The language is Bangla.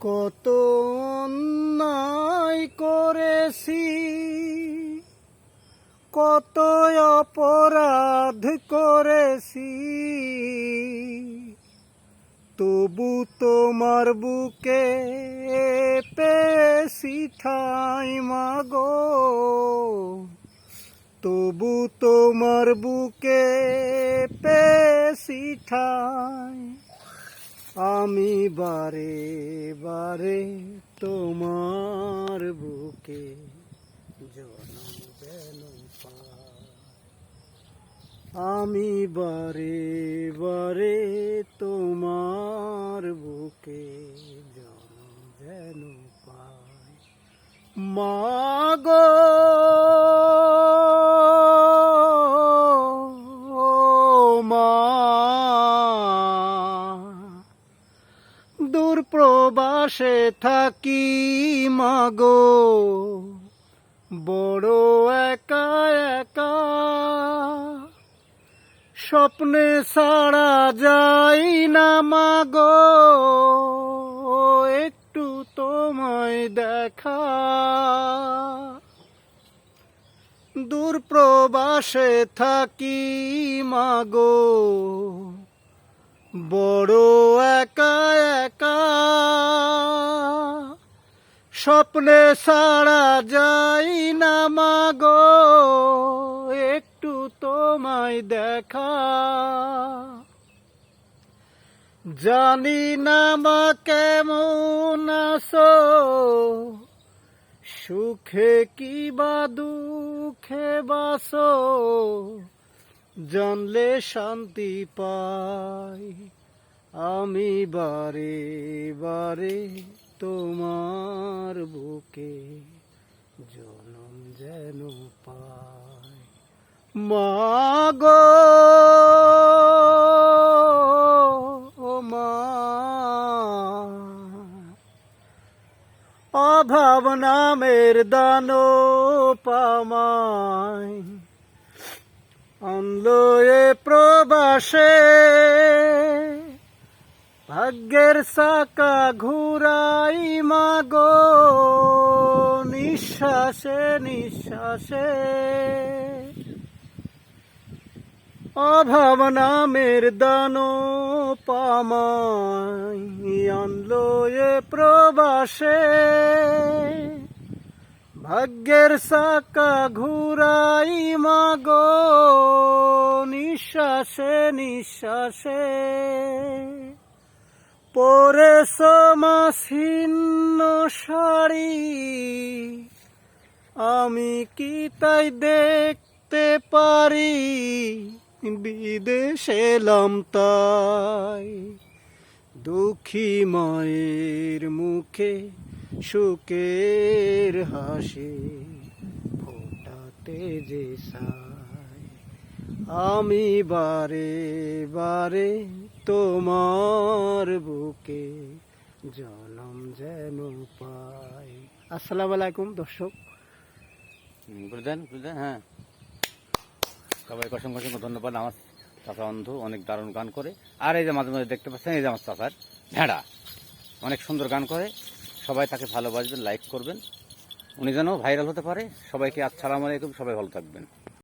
কত অন্যায় করেছি, কত অপরাধ করেছি। তবু তোমার বুকে পেয়েছি ঠাই মাগো। তবু তোমার বুকে পেয়েছি ঠাই আমি বারে বারে তোমার বুকে জনম যেন আমি বারে বারে তোমার বুকে জনম পাই মাগো দূর প্রবাসে থাকি, মাগো। বড় একা একা। স্বপ্নে সারা যাই না, মাগো। একটু তোমায় দেখা। দূর প্রবাসে থাকি, মাগো। বড় একা একা। স্বপ্নে সারা যাই না মাগো, একটু তোমায় দেখা। জানি না মা কেমন আছো, সুখে কি বা দুঃখে বাসো। জানলে শান্তি পাই। আমি বারে বারে তোমার বুকে জনম যেন পাই। মাগো মা, অভাব নামের দানো পামায় আনলো প্রবাসে। ভাগ্যের সাকা ঘুরাই মাগো, নিঃশ্বাসে নিঃশ্বাসে। অভাব নামের দানো পামাই প্রবাসে। ভাগ্যের সাকা ঘুরাই মাগো নিঃশ্বাসে নিঃশ্বাসে। পরে সমাসীর্ণ শাড়ি। আমি কি তাই দেখতে পারি? বিদেশে এলাম তাই। দুঃখী মায়ের মুখে সুখের হাসি, ফোটাতে যে সাই আমি বারে বারে তোমার বুকে জনম যেন পাই। আসসালামু আলাইকুম, দর্শক। বুঝলেন বুঝলেন হ্যাঁ। সবাইকে অসংখ্য অসংখ্য ধন্যবাদ আমার চাচা অন্ধু অনেক দারুণ গান করে। আর এই যে মাঝে মাঝে দেখতে পাচ্ছেন, এই যে আমার চাচার ভেড়া। অনেক সুন্দর গান করে। সবাই তাকে ভালোবাসবেন, লাইক করবেন। উনি যেন ভাইরাল হতে পারে। সবাইকে আসসালামু আলাইকুম, সবাই ভালো থাকবেন।